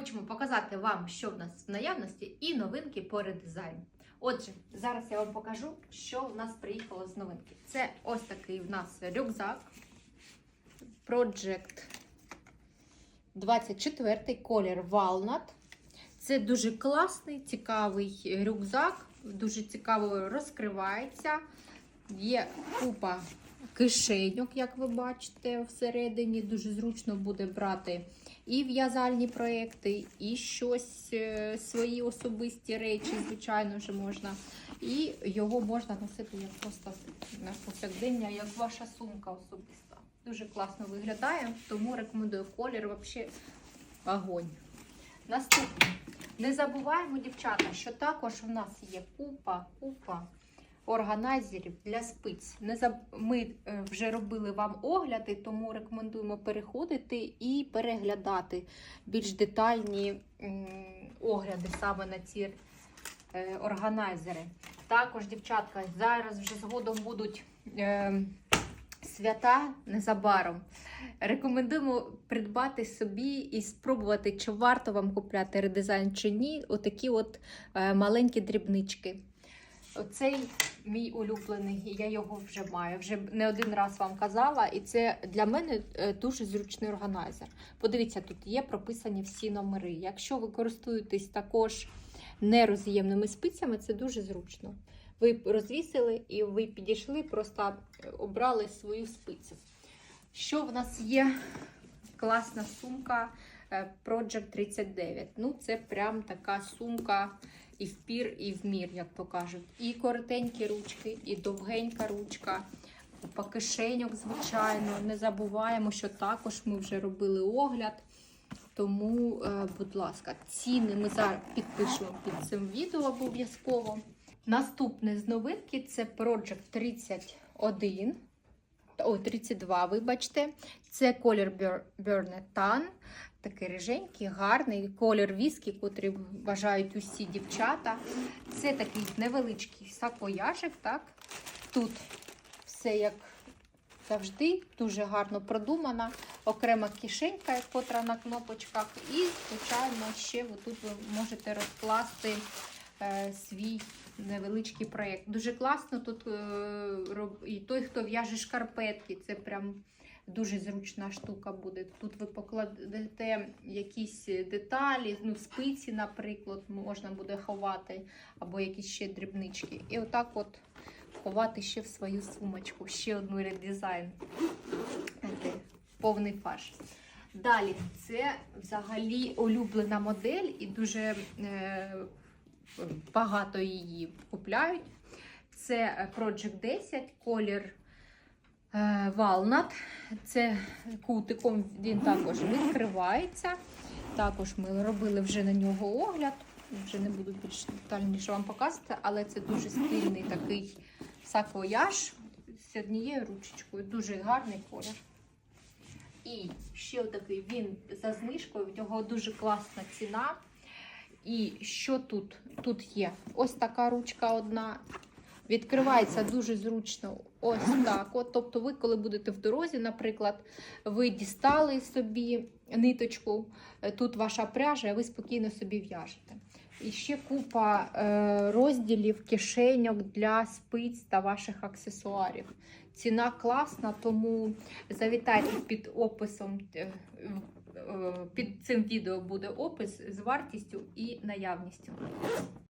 хочемо показати вам, що в нас в наявності, і новинки по редизайну. Отже, зараз я вам покажу, що в нас приїхало з новинки. Це ось такий в нас рюкзак Project 24 колір Walnut. Це дуже класний, цікавий рюкзак, дуже цікаво розкривається. Є купа кишеньок, як ви бачите, всередині. Дуже зручно буде брати і в'язальні проекти, і щось е, свої особисті речі, звичайно вже можна. І його можна носити як просто на повсякдення, як ваша сумка особиста. Дуже класно виглядає, тому рекомендую колір взагалі огонь. Наступне. Не забуваємо, дівчата, що також у нас є купа, купа органайзерів для спиць. Ми е, вже робили вам огляди, тому рекомендуємо переходити і переглядати більш детальні огляди саме на ці е, органайзери. Також, дівчатка, зараз вже згодом будуть е, свята незабаром. Рекомендуємо придбати собі і спробувати, чи варто вам купляти редизайн чи ні. Отакі от маленькі дрібнички. Оцей мій улюблений, я його вже маю. Вже не один раз вам казала, і це для мене е, дуже зручний органайзер. Подивіться, тут є прописані всі номери. Якщо ви користуєтесь також нероз'ємними спицями, це дуже зручно. Ви розвісили і ви підійшли, просто е, обрали свою спицю. Що в нас є? Класна сумка Project 39. Ну, це прям така сумка і в пір, і в мір, як то кажуть. І коротенькі ручки, і довгенька ручка. Купа кишеньок, звичайно. Не забуваємо, що також ми вже робили огляд. Тому, е, будь ласка, ціни ми зараз підпишемо під цим відео обов'язково. Наступне з новинки це Project 31. Ой, 32, вибачте. Це колір Bur- Burnet Tan. Такий риженький, гарний колір віскі, котрий бажають усі дівчата. Це такий невеличкий сакояжик. Так? Тут все як завжди, дуже гарно продумана. Окрема кишенька, котра на кнопочках. І, звичайно, ще тут ви можете розкласти свій невеличкий проєкт. Дуже класно тут е, роб- і той, хто в'яже шкарпетки, це прям дуже зручна штука буде. Тут ви покладете якісь деталі, ну, спиці, наприклад, можна буде ховати, або якісь ще дрібнички. І отак от ховати ще в свою сумочку, ще одну редизайн. Повний фарш. Далі, це взагалі улюблена модель і дуже е, багато її купляють. Це Project 10, колір е, Walnut. Це кутиком він також відкривається. Також ми робили вже на нього огляд. Вже не буду більш детальніше вам показувати, але це дуже стильний такий саквояж з однією ручечкою. Дуже гарний колір. І ще такий він за знижкою, в нього дуже класна ціна. І що тут? Тут є ось така ручка одна. Відкривається дуже зручно ось так. От, тобто, ви, коли будете в дорозі, наприклад, ви дістали собі ниточку, е, тут ваша пряжа, і ви спокійно собі в'яжете. І ще купа е, розділів, кишеньок для спиць та ваших аксесуарів. Ціна класна, тому завітайте під описом. Е, Під цим відео буде опис з вартістю і наявністю.